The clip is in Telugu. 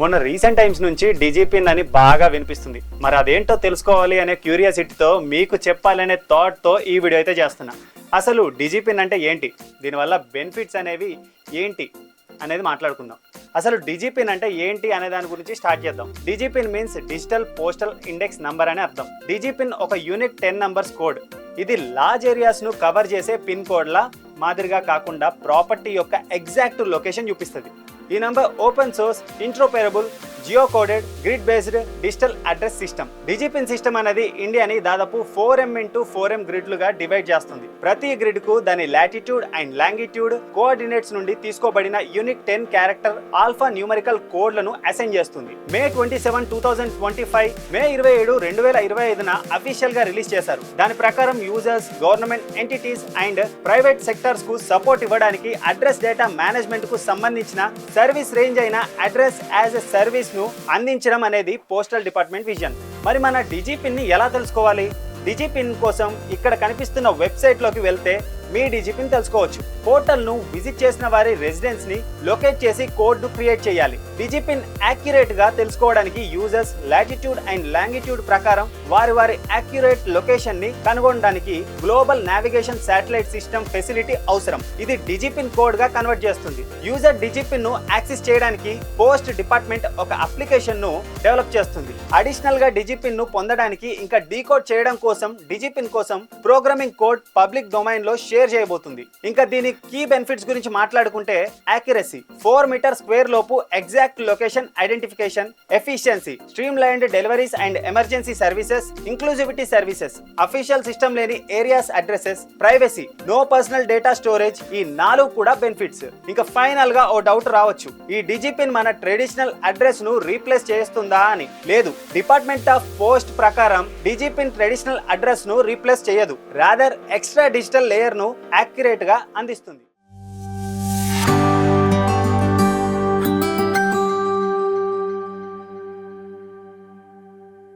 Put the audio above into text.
మొన్న రీసెంట్ టైమ్స్ నుంచి డిజిపిన్ అని బాగా వినిపిస్తుంది. మరి అదేంటో తెలుసుకోవాలి అనే క్యూరియాసిటీతో మీకు చెప్పాలనే థాట్తో ఈ వీడియో అయితే చేస్తున్నా. అసలు డిజిపిన్ అంటే ఏంటి? దీనివల్ల బెనిఫిట్స్ అనేవి ఏంటి అనేది మాట్లాడుకుందాం. అసలు డిజిపిన్ అంటే ఏంటి అనే దాని గురించి స్టార్ట్ చేద్దాం. DIGIPIN means digital postal index number అని అర్థం. డిజిపిన్ ఒక యూనిక్ టెన్ నంబర్స్ కోడ్. ఇది లార్జ్ ఏరియాస్ను కవర్ చేసే పిన్ కోడ్ల మాదిరిగా కాకుండా ప్రాపర్టీ యొక్క ఎగ్జాక్ట్ లొకేషన్ చూపిస్తుంది. ఈ number open source interoperable geo coded grid based digital address system. DIGIPIN system అనేది ఇండియాని దాదాపు four M into four M గ్రిడ్లుగా divide చేస్తుంది. ప్రతి గ్రిడ్కు దాని లాటిట్యూడ్ అండ్ లాంగిట్యూడ్ కోఆర్డినేట్స్ నుండి తీసుకోబడిన unique ten character alpha numerical కోడ్లను అసైన్ చేస్తుంది. May twenty seven two thousand twenty five May ఇరవై ఏడు రెండు వేల ఇరవై ఐదున అఫీషియల్గా రిలీజ్ చేశారు. దాని ప్రకారం users government entities and private సెక్టర్స్కు support ఇవ్వడానికి అడ్రస్ డేటా మేనేజ్మెంట్కు సంబంధించిన సర్వీస్ రేంజ్ అయిన అడ్రస్ యాజ్ ఎ సర్వీస్ ను అందించడం అనేది పోస్టల్ డిపార్ట్మెంట్ విజన్. మరి మన డిజిపిన్ని ఎలా తెలుసుకోవాలి? డిజిపిన్ కోసం ఇక్కడ కనిపిస్తున్న వెబ్సైట్లోకి వెళ్తే మీ డిజిపిన్ తెలుసుకోవచ్చు. పోర్టల్ను విజిట్ చేసిన వారి రెసిడెన్స్ని లొకేట్ చేసి కోడ్ను క్రియేట్ చేయాలి. డిజిపిన్ యాక్యురేట్గా తెలుసుకోవడానికి యూజర్స్ లాటిట్యూడ్ అండ్ లాంగిట్యూడ్ ప్రకారం వారి వారి యాక్యురేట్ లొకేషన్ని కనుగొనడానికి global navigation satellite system facility అవసరం. ఇది డిజిపిన్ కోడ్గా కన్వర్ట్ చేస్తుంది. యూజర్ డిజిపిన్ను యాక్సెస్ చేయడానికి పోస్ట్ డిపార్ట్మెంట్ ఒక అప్లికేషన్ను డెవలప్ చేస్తుంది. అడిషనల్గా డిజిపిన్ను పొందడానికి ఇంకా డీకోడ్ చేయడం కోసం డిజిపిన్ కోసం ప్రోగ్రామింగ్ కోడ్ పబ్లిక్ డొమైన్లో షేర్ చేయబోతుంది. ఇంకా దీని కీ బెనిఫిట్స్ గురించి మాట్లాడుకుంటే యాక్యురసీ ఫోర్ మీటర్ స్క్వేర్ లోపు exact location identification efficiency streamlined deliveries and emergency services inclusivity services official system లేని areas addresses privacy no personal data storage ఈ నాలుగు కూడా బెనిఫిట్స్ ఇంకా ఫైనల్గా ఓ డౌట్ రావచ్చు. ఈ డిజిపిన్ మన ట్రెడిషనల్ అడ్రస్ను రీప్లేస్ చేస్తుందా అని. లేదు డిపార్ట్మెంట్ ఆఫ్ పోస్ట్ ప్రకారం డిజిపిన్ ట్రెడిషనల్ అడ్రస్ను రీప్లేస్ చేయదు. రాదర్ ఎక్స్ట్రా డిజిటల్ లేయర్ను యాక్యురేట్గా అందిస్తుంది. కనిపిస్తుంది